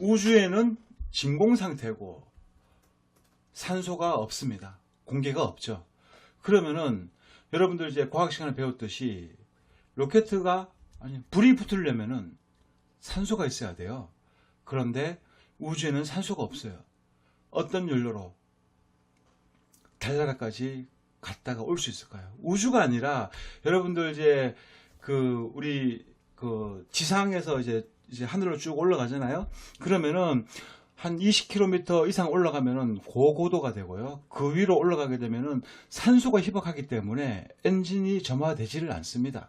우주에는 진공 상태고 산소가 없습니다. 공기가 없죠. 그러면은 여러분들 이제 과학 시간에 배웠듯이 로켓가 아니 불이 붙으려면은 산소가 있어야 돼요. 그런데 우주에는 산소가 없어요. 어떤 연료로 달나라까지 갔다가 올 수 있을까요? 우주가 아니라 여러분들 이제 그 우리 그 지상에서 이제 이제 하늘로 쭉 올라가잖아요. 그러면은 한 20km 이상 올라가면은 고고도가 되고요. 그 위로 올라가게 되면은 산소가 희박하기 때문에 엔진이 점화되지를 않습니다.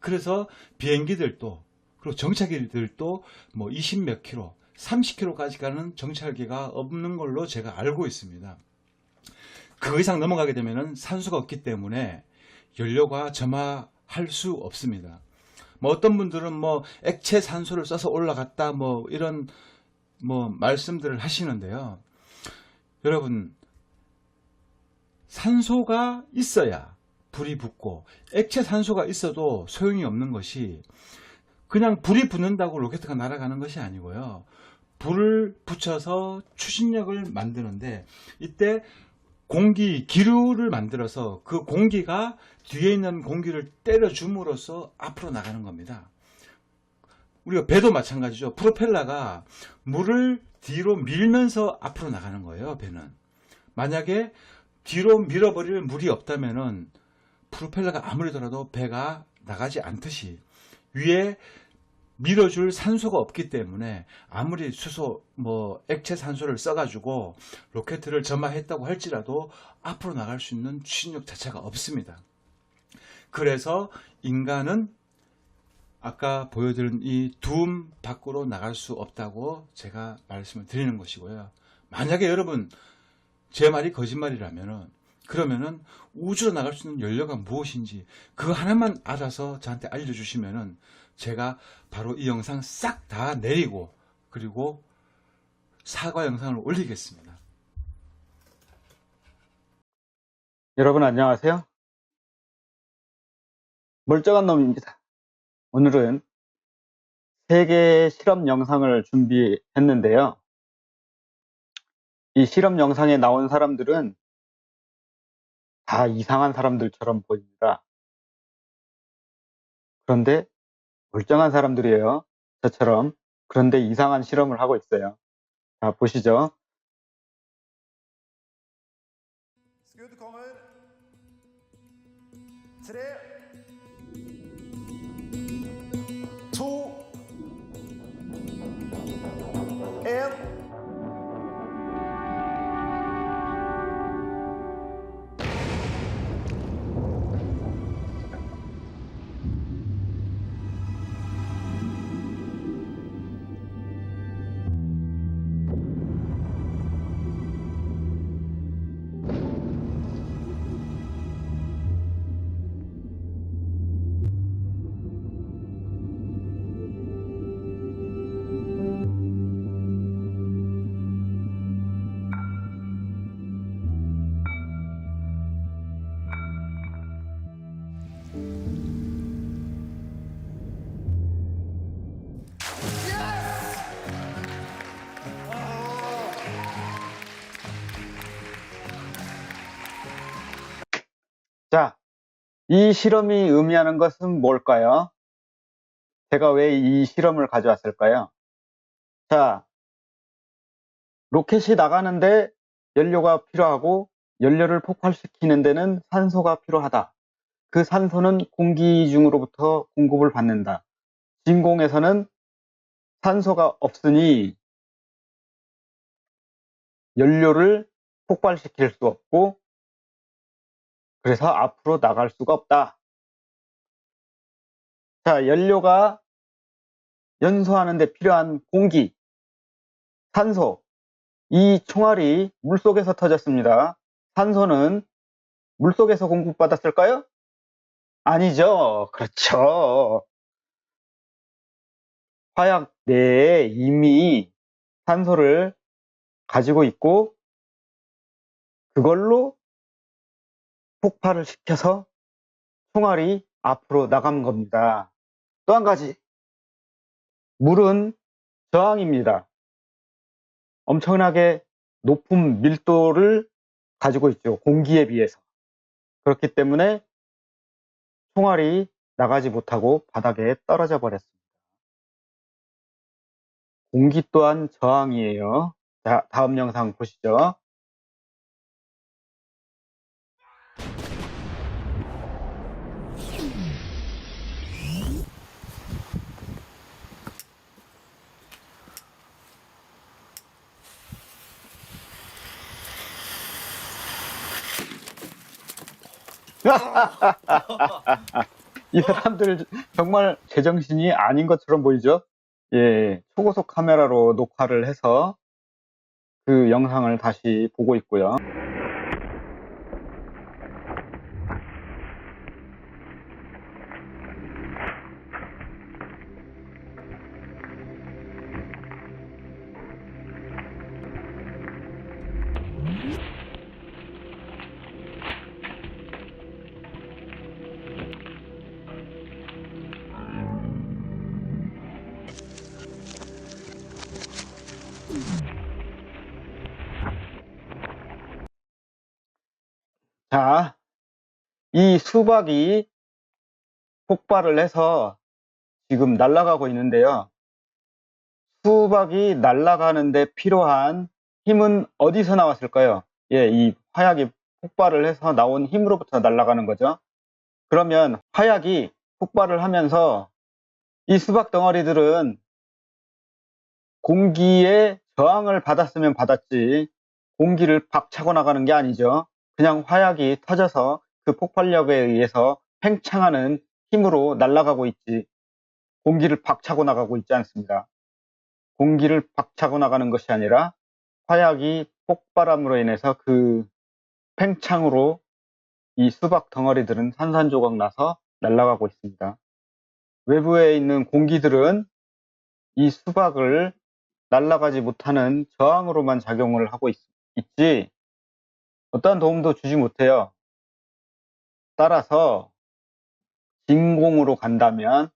그래서 비행기들도 그리고 정찰기들도 뭐 20 몇 킬로, 30km까지 가는 정찰기가 없는 걸로 제가 알고 있습니다. 그 이상 넘어가게 되면은 산소가 없기 때문에 연료가 점화할 수 없습니다. 뭐 어떤 분들은 뭐 액체 산소를 써서 올라갔다 뭐 이런 뭐 말씀들을 하시는데요. 여러분 산소가 있어야 불이 붙고 액체 산소가 있어도 소용이 없는 것이 그냥 불이 붙는다고 로켓가 날아가는 것이 아니고요. 불을 붙여서 추진력을 만드는데 이때 공기, 기류를 만들어서 그 공기가 뒤에 있는 공기를 때려줌으로써 앞으로 나가는 겁니다. 우리가 배도 마찬가지죠. 프로펠러가 물을 뒤로 밀면서 앞으로 나가는 거예요, 배는. 만약에 뒤로 밀어버릴 물이 없다면은 프로펠러가 아무리더라도 배가 나가지 않듯이 위에 밀어줄 산소가 없기 때문에 아무리 수소 뭐 액체 산소를 써가지고 로켓을 점화했다고 할지라도 앞으로 나갈 수 있는 추진력 자체가 없습니다. 그래서 인간은 아까 보여드린 이 둠 밖으로 나갈 수 없다고 제가 말씀을 드리는 것이고요. 만약에 여러분 제 말이 거짓말이라면은 그러면은 우주로 나갈 수 있는 연료가 무엇인지 그거 하나만 알아서 저한테 알려주시면은 제가 바로 이 영상 싹 다 내리고 그리고 사과 영상을 올리겠습니다. 여러분 안녕하세요. 멀쩡한 놈입니다. 오늘은 세계 실험 영상을 준비했는데요. 이 실험 영상에 나온 사람들은 다 이상한 사람들처럼 보입니다. 그런데 멀쩡한 사람들이에요. 저처럼. 그런데 이상한 실험을 하고 있어요. 자, 보시죠. 이 실험이 의미하는 것은 뭘까요? 제가 왜 이 실험을 가져왔을까요? 자, 로켓이 나가는데 연료가 필요하고 연료를 폭발시키는 데는 산소가 필요하다. 그 산소는 공기 중으로부터 공급을 받는다. 진공에서는 산소가 없으니 연료를 폭발시킬 수 없고 그래서 앞으로 나갈 수가 없다. 자, 연료가 연소하는 데 필요한 공기, 산소, 이 총알이 물속에서 터졌습니다. 산소는 물속에서 공급받았을까요? 아니죠. 그렇죠. 화약 내에 이미 산소를 가지고 있고 그걸로 폭발을 시켜서 총알이 앞으로 나간 겁니다. 또 한 가지. 물은 저항입니다. 엄청나게 높은 밀도를 가지고 있죠. 공기에 비해서. 그렇기 때문에 총알이 나가지 못하고 바닥에 떨어져 버렸습니다. 공기 또한 저항이에요. 자, 다음 영상 보시죠. 이 사람들 정말 제정신이 아닌 것처럼 보이죠? 예, 초고속 카메라로 녹화를 해서 그 영상을 다시 보고 있고요. 자, 이 수박이 폭발을 해서 지금 날아가고 있는데요. 수박이 날아가는데 필요한 힘은 어디서 나왔을까요? 예, 이 화약이 폭발을 해서 나온 힘으로부터 날아가는 거죠. 그러면 화약이 폭발을 하면서 이 수박 덩어리들은 공기에 저항을 받았으면 받았지 공기를 박차고 나가는 게 아니죠. 그냥 화약이 터져서 그 폭발력에 의해서 팽창하는 힘으로 날아가고 있지 공기를 박차고 나가고 있지 않습니다. 공기를 박차고 나가는 것이 아니라 화약이 폭발함으로 인해서 그 팽창으로 이 수박 덩어리들은 산산조각 나서 날아가고 있습니다. 외부에 있는 공기들은 이 수박을 날아가지 못하는 저항으로만 작용을 하고 있, 있지 어떠한 도움도 주지 못해요. 따라서 진공으로 간다면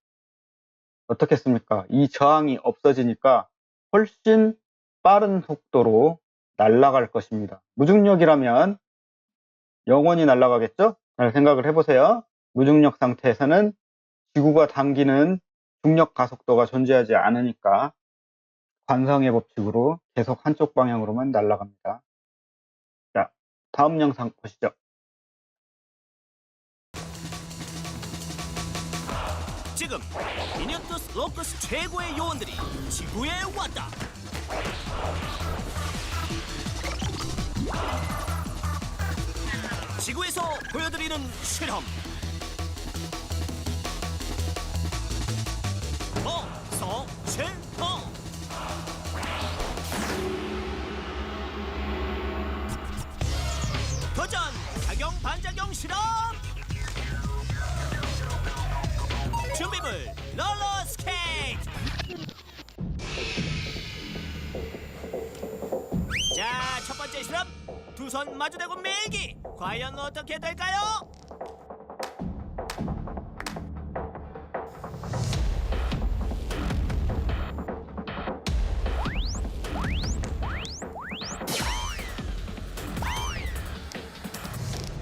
어떻겠습니까? 이 저항이 없어지니까 훨씬 빠른 속도로 날아갈 것입니다. 무중력이라면 영원히 날아가겠죠? 잘 생각을 해보세요. 무중력 상태에서는 지구가 당기는 중력 가속도가 존재하지 않으니까 관성의 법칙으로 계속 한쪽 방향으로만 날아갑니다. 자, 다음 영상 보시죠. 지금 미니언투스 로커스 최고의 요원들이 지구에 왔다. 지구에서 보여드리는 실험. 과연 어떻게 될까요?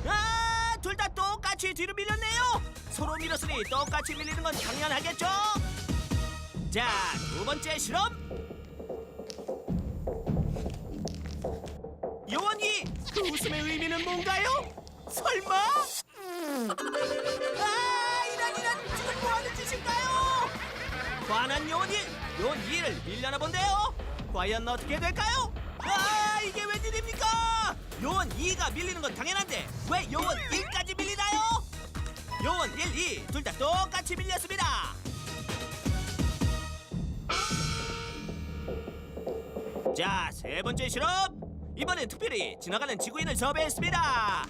아, 둘 다 똑같이 뒤로 밀렸네요. 서로 밀었으니 똑같이 밀리는 건 당연하겠죠. 자, 두 번째 실험. 아, 이런 이런 지금 뭐 하는 짓인가요? 관한 요원이 요원 2를 밀려나 본데요. 과연 어떻게 될까요? 아, 이게 웬일입니까? 요원 2가 밀리는 건 당연한데 왜 요원 1까지 밀리나요? 요원 1, 2 둘 다 똑같이 밀렸습니다. 자, 세 번째 실험. 이번엔 특별히 지나가는 지구인을 섭외했습니다.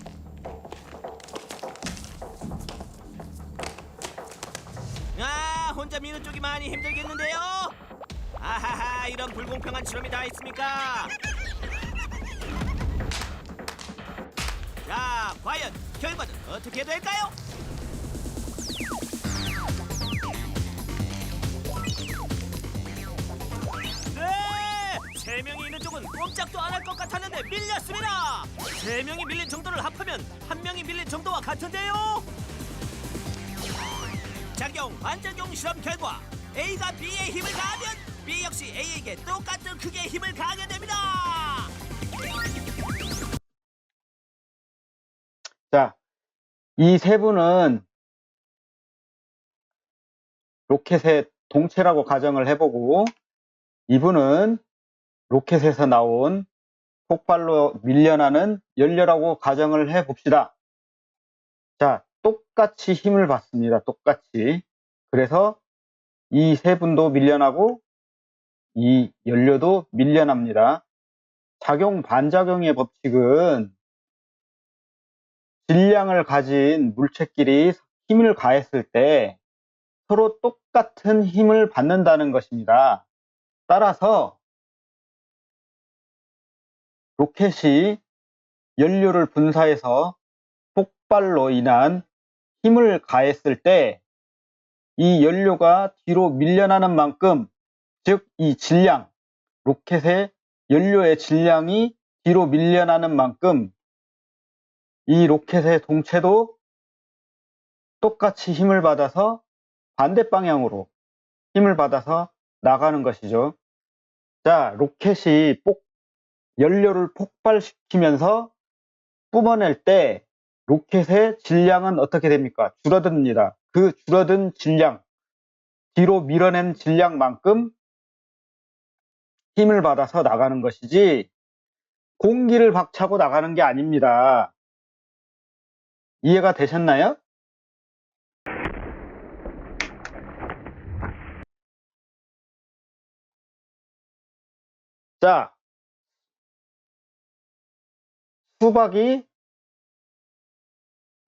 아, 혼자 미는 쪽이 많이 힘들겠는데요. 아하하, 이런 불공평한 실험이 다 있습니까? 자, 과연 결과는 어떻게 될까요? 네, 세세 명이 있는 쪽은 꼼짝도 안 할 것 같았는데 밀렸습니다. 세 명이 밀린 정도를 합하면 한 명이 밀린 정도와 같은데요. 작용 반작용 실험 결과 A가 B의 힘을 가하면 B 역시 A에게 똑같은 크기의 힘을 가하게 됩니다. 자, 이 세 분은 로켓의 동체라고 가정을 해보고 이분은 로켓에서 나온 폭발로 밀려나는 연료라고 가정을 해봅시다. 자, 똑같이 힘을 받습니다. 똑같이. 그래서 이 세 분도 밀려나고 이 연료도 밀려납니다. 작용 반작용의 법칙은 질량을 가진 물체끼리 힘을 가했을 때 서로 똑같은 힘을 받는다는 것입니다. 따라서 로켓이 연료를 분사해서 폭발로 인한 힘을 가했을 때 이 연료가 뒤로 밀려나는 만큼 즉 이 질량 로켓의 연료의 질량이 뒤로 밀려나는 만큼 이 로켓의 동체도 똑같이 힘을 받아서 반대 방향으로 힘을 받아서 나가는 것이죠. 자, 로켓이 폭, 연료를 폭발시키면서 뿜어낼 때 로켓의 질량은 어떻게 됩니까? 줄어듭니다. 그 줄어든 질량, 뒤로 밀어낸 질량만큼 힘을 받아서 나가는 것이지 공기를 박차고 나가는 게 아닙니다. 이해가 되셨나요? 자, 수박이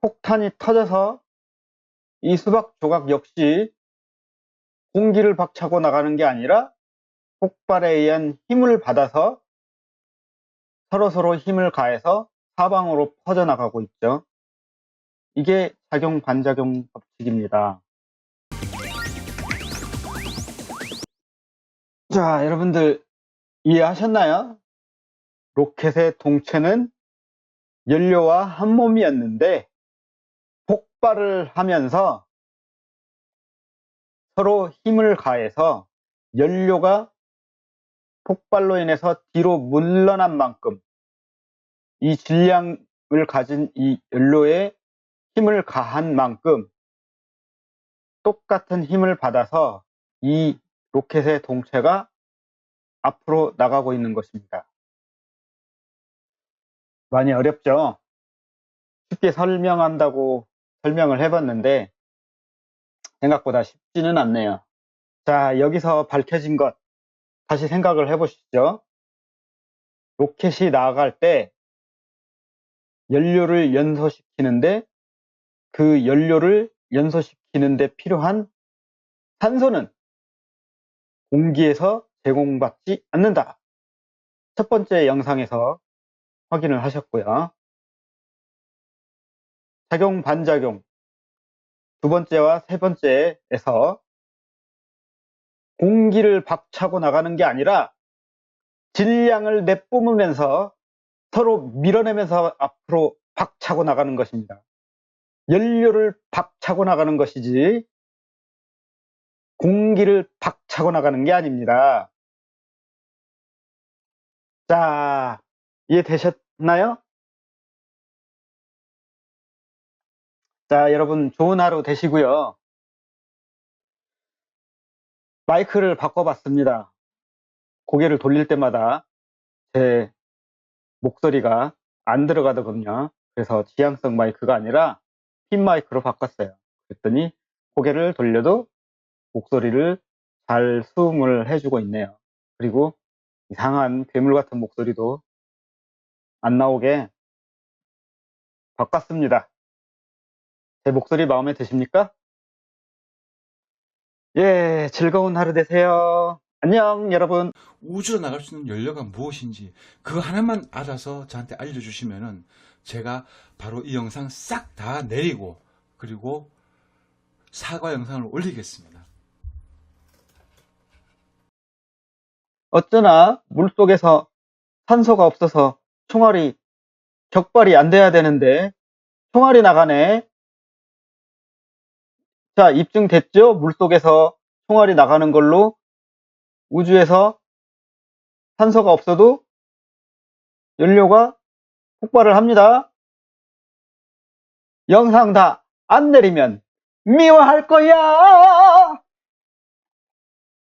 폭탄이 터져서 이 수박 조각 역시 공기를 박차고 나가는 게 아니라 폭발에 의한 힘을 받아서 서로서로 힘을 가해서 사방으로 퍼져나가고 있죠. 이게 작용 반작용 법칙입니다. 자, 여러분들 이해하셨나요? 로켓의 동체는 연료와 한 몸이었는데 폭발을 하면서 서로 힘을 가해서 연료가 폭발로 인해서 뒤로 물러난 만큼 이 질량을 가진 이 연료에 힘을 가한 만큼 똑같은 힘을 받아서 이 로켓의 동체가 앞으로 나가고 있는 것입니다. 많이 어렵죠? 쉽게 설명한다고 설명을 해봤는데 생각보다 쉽지는 않네요. 자, 여기서 밝혀진 것 다시 생각을 해보시죠. 로켓이 나갈 때 연료를 연소시키는데 그 연료를 연소시키는데 필요한 산소는 공기에서 제공받지 않는다. 첫 번째 영상에서 확인을 하셨고요. 작용 반작용 두 번째와 세 번째에서 공기를 박차고 나가는 게 아니라 질량을 내뿜으면서 서로 밀어내면서 앞으로 박차고 나가는 것입니다. 연료를 박차고 나가는 것이지 공기를 박차고 나가는 게 아닙니다. 자, 이해되셨나요? 자, 여러분 좋은 하루 되시고요. 마이크를 바꿔봤습니다. 고개를 돌릴 때마다 제 목소리가 안 들어가더군요. 그래서 지향성 마이크가 아니라 핀 마이크로 바꿨어요. 그랬더니 고개를 돌려도 목소리를 잘 수음을 해주고 있네요. 그리고 이상한 괴물 같은 목소리도 안 나오게 바꿨습니다. 제 목소리 마음에 드십니까? 예, 즐거운 하루 되세요. 안녕, 여러분. 우주로 나갈 수 있는 연료가 무엇인지 그거 하나만 알아서 저한테 알려주시면은 제가 바로 이 영상 싹 다 내리고 그리고 사과 영상을 올리겠습니다. 어쩌나 물속에서 산소가 없어서 총알이 격발이 안 돼야 되는데 총알이 나가네. 자, 입증됐죠? 물속에서 총알이 나가는 걸로 우주에서 산소가 없어도 연료가 폭발을 합니다. 영상 다 안 내리면 미워할 거야.